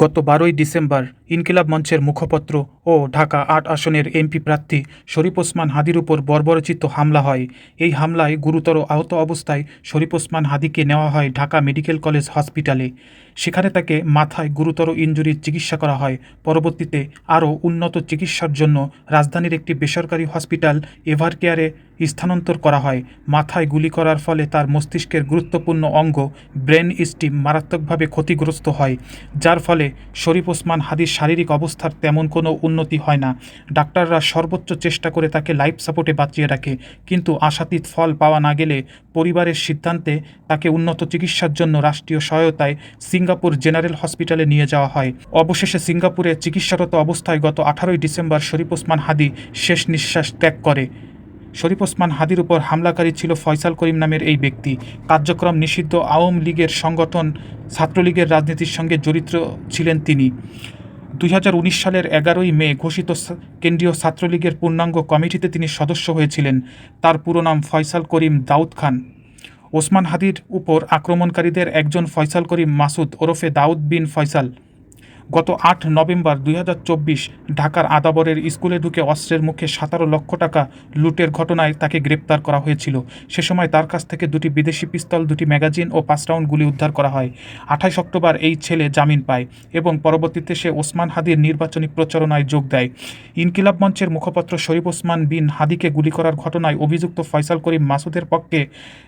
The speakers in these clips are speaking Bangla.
গত বারোই ডিসেম্বর ইনকিলাব মঞ্চের মুখপত্র ও ঢাকা আট আসনের এমপি প্রার্থী শরীফ ওসমান হাদির উপর বর্বরচিত হামলা হয়। এই হামলায় গুরুতর আহত অবস্থায় শরীফ ওসমান হাদিকে নেওয়া হয় ঢাকা মেডিকেল কলেজ হসপিটালে। সেখানে তাকে মাথায় গুরুতর ইনজুরির চিকিৎসা করা হয়। পরবর্তীতে আরও উন্নত চিকিৎসার জন্য রাজধানীর একটি বেসরকারি হসপিটাল এভারকেয়ারে স্থানান্তর করা হয়। মাথায় গুলি করার ফলে তার মস্তিষ্কের গুরুত্বপূর্ণ অঙ্গ ব্রেন স্টিম মারাত্মকভাবে ক্ষতিগ্রস্ত হয়, যার ফলে শরীফ ওসমান হাদির শারীরিক অবস্থার তেমন কোনো উন্নতি হয় না। ডাক্তাররা সর্বোচ্চ চেষ্টা করে তাকে লাইফ সাপোর্টে বাঁচিয়ে রাখে, কিন্তু আশাতীত ফল পাওয়া না গেলে পরিবারের সিদ্ধান্তে তাকে উন্নত চিকিৎসার জন্য রাষ্ট্রীয় সহায়তায় সিঙ্গাপুর জেনারেল হসপিটালে নিয়ে যাওয়া হয়। অবশেষে সিঙ্গাপুরে চিকিৎসারত অবস্থায় গত আঠারোই ডিসেম্বর শরীফ ওসমান হাদি শেষ নিঃশ্বাস ত্যাগ করে। শরীফ ওসমান হাদির উপর হামলাকারী ছিল ফয়সাল করিম নামের এই ব্যক্তি। কার্যক্রম নিষিদ্ধ আওয়ামী লীগের সংগঠন, ছাত্রলীগের রাজনীতির সঙ্গে জড়িত ছিলেন তিনি। দুই হাজার উনিশ সালের এগারোই মে ঘোষিত কেন্দ্রীয় ছাত্রলীগের পূর্ণাঙ্গ কমিটিতে তিনি সদস্য হয়েছিলেন। তার পুরো নাম ফয়সাল করিম দাউদ খান। ওসমান হাদির উপর আক্রমণকারীদের একজন ফয়সাল করিম মাসুদ ওরফে দাউদ বিন ফয়সাল। গত আট নভেম্বর দুই হাজার চব্বিশ ঢাকার আদাবরের স্কুলে ঢুকে অস্ত্রের মুখে সতেরো লক্ষ টাকা লুটের ঘটনায় তাকে গ্রেপ্তার করা হয়েছিল। সে সময় তার কাছ থেকে দুটি বিদেশি পিস্তল, দুটি ম্যাগাজিন ও পাঁচ রাউন্ড গুলি উদ্ধার করা হয়। আঠাইশ অক্টোবর এই ছেলে জামিন পায় এবং পরবর্তীতে সে ওসমান হাদির নির্বাচনী প্রচারণায় যোগ দেয়। ইনকিলাব মঞ্চের মুখপাত্র শরীফ ওসমান বিন হাদিকে গুলি করার ঘটনায় অভিযুক্ত ফয়সাল করিম মাসুদের পক্ষে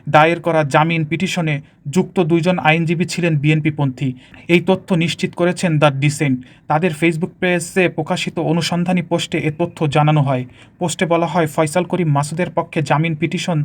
দায়ের করা জামিন পিটিশনে যুক্ত দুইজন আইনজীবী ছিলেন বিএনপিপন্থী এই তথ্য নিশ্চিত করেছেন দ্য ডিসেন্ট তাদের ফেসবুক পেজে প্রকাশিত অনুসন্ধানী পোস্টে এ তথ্য জানানো হয়। পোস্টে বলা হয়, ফয়সাল করিম মাসুদের পক্ষে জামিন পিটিশন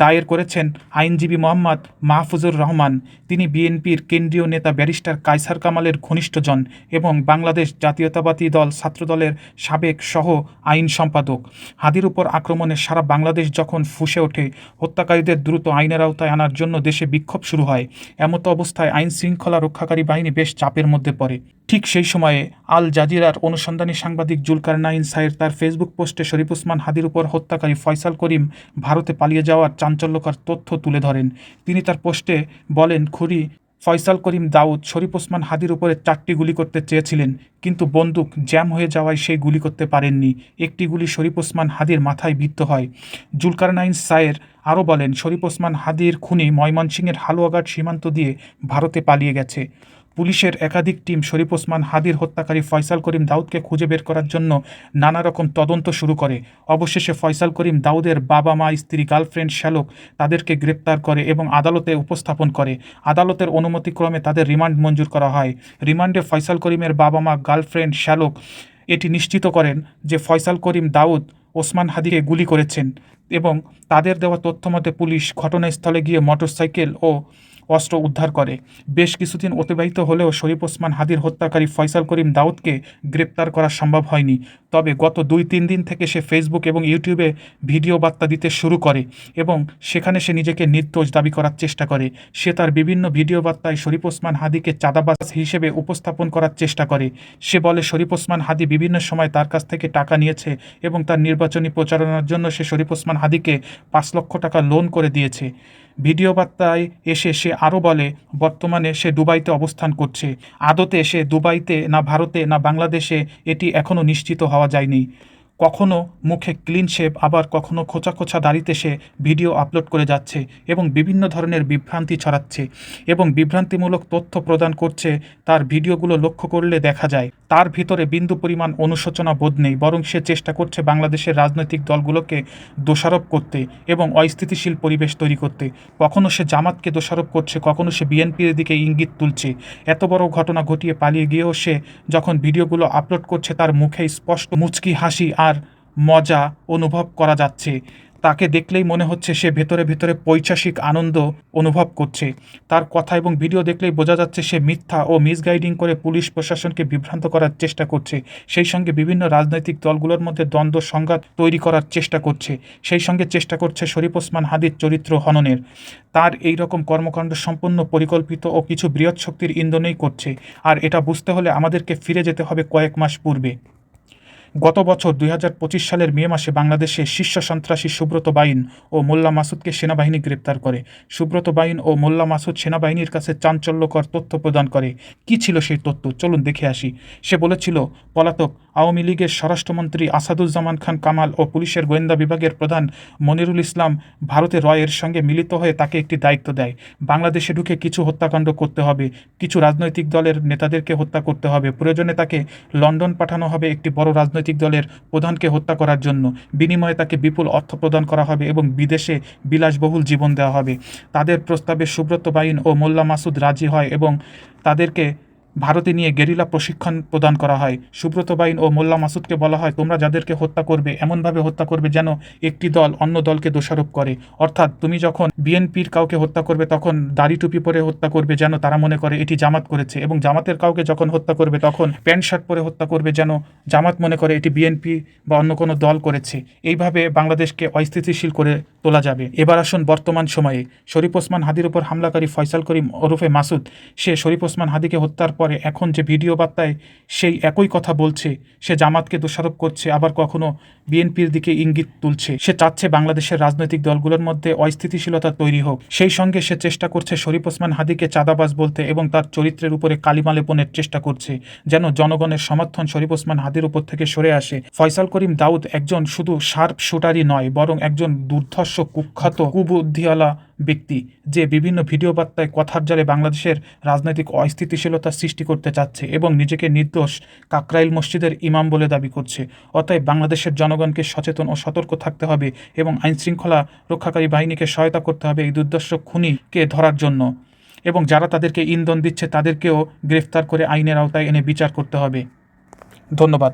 দায়ের করেছেন আইনজীবী মোহাম্মদ মাহফুজুর রহমান। তিনি বিএনপির কেন্দ্রীয় নেতা ব্যারিস্টার কায়সার কামালের ঘনিষ্ঠজন এবং বাংলাদেশ জাতীয়তাবাদী দল ছাত্রদলের সাবেক সহ আইন সম্পাদক। হাদির উপর আক্রমণে সারা বাংলাদেশ যখন ফুসে ওঠে, হত্যাকারীদের দ্রুত আইনের আওতায় আনার জন্য দেশে বিক্ষোভ শুরু হয়। এমতো অবস্থায় আইন শৃঙ্খলা রক্ষাকারী বাহিনী বেশ চাপের মধ্যে পড়ে। ঠিক সেই সময়ে আল জাজিরার অনুসন্ধানী সাংবাদিক জুলকার নাইন সাইর তার ফেসবুক পোস্টে শরীফ ওসমান হাদির উপর হত্যাকারী ফয়সাল করিম ভারতে পালিয়ে যাওয়ার চাঞ্চল্যকর তথ্য তুলে ধরেন। তিনি তার পোস্টে বলেন, খুরি ফয়সাল করিম দাউদ শরীফ ওসমান হাদির উপরে চারটি গুলি করতে চেয়েছিলেন, কিন্তু বন্দুক জ্যাম হয়ে যাওয়ায় সেই গুলি করতে পারেননি। একটি গুলি শরীফ ওসমান হাদির মাথায় বিদ্ধ হয়। জুলকারনাইন সায়ের আরও বলেন, শরীফ ওসমান হাদির খুনি ময়মনসিংহের হালুয়াঘাট সীমান্ত দিয়ে ভারতে পালিয়ে গেছে। পুলিশের একাধিক টিম শরীফ ওসমান হাদির হত্যাকারী ফয়সাল করিম দাউদকে খুঁজে বের করার জন্য নানা রকম তদন্ত শুরু করে। অবশেষে ফয়সাল করিম দাউদের বাবা মা, স্ত্রী, গার্লফ্রেন্ড শ্যালক তাদেরকে গ্রেপ্তার করে এবং আদালতে উপস্থাপন করে। আদালতের অনুমতিক্রমে তাদের রিমান্ড মঞ্জুর করা হয়। রিমান্ডে ফয়সাল করিমের বাবা মা, গার্লফ্রেন্ড শ্যালক এটি নিশ্চিত করেন যে ফয়সাল করিম দাউদ ওসমান হাদিকে গুলি করেছেন এবং তাদের দেওয়া তথ্য মতে পুলিশ ঘটনাস্থলে গিয়ে মোটরসাইকেল ও অস্ত্র উদ্ধার করে। বেশ কিছুদিন অতিবাহিত হলেও শরীফ ওসমান হাদির হত্যাকারী ফয়সাল করিম দাউদকে গ্রেপ্তার করা সম্ভব হয়নি। তবে গত দুই তিন দিন থেকে সে ফেসবুক এবং ইউটিউবে ভিডিও বার্তা দিতে শুরু করে এবং সেখানে সে নিজেকে নির্দোষ দাবি করার চেষ্টা করে। সে তার বিভিন্ন ভিডিও বার্তায় শরীফ ওসমান হাদিকে চাঁদাবাজ হিসেবে উপস্থাপন করার চেষ্টা করে। সে বলে, শরীফ ওসমান হাদি বিভিন্ন সময় তার কাছ থেকে টাকা নিয়েছে এবং তার নির্বাচনী প্রচারণার জন্য সে শরীফ ওসমান হাদিকে পাঁচ লক্ষ টাকা লোন করে দিয়েছে। ভিডিও বার্তায় এসে সে আরও বলে, বর্তমানে সে দুবাইতে অবস্থান করছে। আদতে সে দুবাইতে না ভারতে না বাংলাদেশে এটি এখনও নিশ্চিত হওয়া যায়নি। কখনো মুখে ক্লিন শেপ, আবার কখনো খোঁচা খোঁচা দাড়িতে সে ভিডিও আপলোড করে যাচ্ছে এবং বিভিন্ন ধরনের বিভ্রান্তি ছড়াচ্ছে এবং বিভ্রান্তিমূলক তথ্য প্রদান করছে তার ভিডিওগুলো লক্ষ্য করলে দেখা যায়, তার ভিতরে বিন্দু পরিমাণ অনুশোচনা বোধ নেই, বরং সে চেষ্টা করছে বাংলাদেশের রাজনৈতিক দলগুলোকে দোষারোপ করতে এবং অস্থিতিশীল পরিবেশ তৈরি করতে। কখনো সে জামাতকে দোষারোপ করছে, কখনো সে বিএনপির দিকে ইঙ্গিত তুলছে। এত বড় ঘটনা ঘটিয়ে পালিয়ে গিয়েও সে যখন ভিডিওগুলো আপলোড করছে, তার মুখে স্পষ্ট মুচকি হাসি আর মজা অনুভব করা যাচ্ছে। তাকে দেখলেই মনে হচ্ছে সে ভেতরে ভেতরে পৈশাসিক আনন্দ অনুভব করছে। তার কথা এবং ভিডিও দেখলেই বোঝা যাচ্ছে সে মিথ্যা ও মিসগাইডিং করে পুলিশ প্রশাসনকে বিভ্রান্ত করার চেষ্টা করছে। সেই সঙ্গে বিভিন্ন রাজনৈতিক দলগুলোর মধ্যে দ্বন্দ্ব, সংঘাত তৈরি করার চেষ্টা করছে। সেই সঙ্গে চেষ্টা করছে শরীফ ওসমান হাদির চরিত্র হননের। তার এই রকম কর্মকাণ্ড সম্পূর্ণ পরিকল্পিত ও কিছু বৃহৎ শক্তির ইন্ধনেই করছে। আর এটা বুঝতে হলে আমাদেরকে ফিরে যেতে হবে কয়েক মাস পূর্বে। গত বছর দুই হাজার পঁচিশ সালের মে মাসে বাংলাদেশে শীর্ষ সন্ত্রাসী সুব্রত বাইন ও মোল্লা মাসুদকে সেনাবাহিনী গ্রেপ্তার করে। সুব্রত বাইন ও মোল্লা মাসুদ সেনাবাহিনীর কাছে চাঞ্চল্যকর তথ্য প্রদান করে। কি ছিল সেই তথ্য? চলুন দেখে আসি। সে বলেছিল, পলাতক, আওয়ামী লীগের স্বরাষ্ট্রমন্ত্রী আসাদুজ্জামান খান কামাল ও পুলিশের গোয়েন্দা বিভাগের প্রধান মনিরুল ইসলাম ভারতে রয়ের সঙ্গে মিলিত হয়ে তাকে একটি দায়িত্ব দেয়। বাংলাদেশে ঢুকে কিছু হত্যাকাণ্ড করতে হবে। কিছু রাজনৈতিক দলের নেতাদেরকে হত্যা করতে হবে। প্রয়োজনে তাকে লন্ডন পাঠানো হবে। একটি বড় রাজনৈতিক দলের প্রধানকে হত্যা করার জন্য। বিনিময়ে তাকে বিপুল অর্থ প্রদান করা হবে এবং বিদেশে বিলাসবহুল জীবন দেওয়া হবে। তাদের প্রস্তাবে সুব্রত বাইন ও মোল্লা মাসুদ রাজি হয় এবং তাদেরকে ভারতে নিয়ে গেরিলা প্রশিক্ষণ প্রদান করা হয়। সুব্রত বাইন ও মোল্লা মাসুদকে বলা হয়, তোমরা যাদেরকে হত্যা করবে, এমনভাবে হত্যা করবে যেন একটি দল অন্য দলকে দোষারোপ করে। অর্থাৎ তুমি যখন বিএনপির কাউকে হত্যা করবে, তখন দাড়ি টুপি পরে হত্যা করবে যেন তারা মনে করে এটি জামাত করেছে এবং জামাতের কাউকে যখন হত্যা করবে, তখন প্যান্ট, শার্ট পরে হত্যা করবে যেন জামাত মনে করে এটি বিএনপি বা অন্য কোনো দল করেছে। এইভাবে বাংলাদেশকে অস্থিতিশীল করে তোলা যাবে। এবার আসুন বর্তমান সময়ে। শরীফ ওসমান হাদির উপর হামলাকারী ফয়সাল করিম ওরফে মাসুদ, সে শরীফ ওসমান হাদিকে হত্যার পরে এখন যে ভিডিও বার্তায় সেই একই কথা বলছে সে জামাতকে দোষারোপ করছে আবার কখনো বিএনপির দিকে ইঙ্গিত তুলছে। সে চাচ্ছে বাংলাদেশের রাজনৈতিক দলগুলোর মধ্যে অস্থিতিশীলতা তৈরি হোক। সেই সঙ্গে সে চেষ্টা করছে শরীফ ওসমান হাদিকে চাঁদাবাজ বলতে এবং তার চরিত্রের উপরে কালিমা লেপনের চেষ্টা করছে, যেন জনগণের সমর্থন শরীফ ওসমান হাদির উপর থেকে সরে আসে। ফয়সাল করিম দাউদ একজন শুধু শার্প শুটারই নয়, বরং একজন দুর্ধর্ষ, কুখ্যাত, কুবুদ্ধিওয়ালা ব্যক্তি, যে বিভিন্ন ভিডিও বার্তায় কথার জালে বাংলাদেশের রাজনৈতিক অস্থিতিশীলতা সৃষ্টি করতে চাচ্ছে এবং নিজেকে নির্দোষ কাকরাইল মসজিদের ইমাম বলে দাবি করছে। অতএব বাংলাদেশের জনগণকে সচেতন ও সতর্ক থাকতে হবে এবং আইনশৃঙ্খলা রক্ষাকারী বাহিনীকে সহায়তা করতে হবে এই দুর্দর্শ খুনিকে ধরার জন্য। এবং যারা তাদেরকে ইন্ধন দিচ্ছে তাদেরকেও গ্রেফতার করে আইনের আওতায় এনে বিচার করতে হবে। ধন্যবাদ।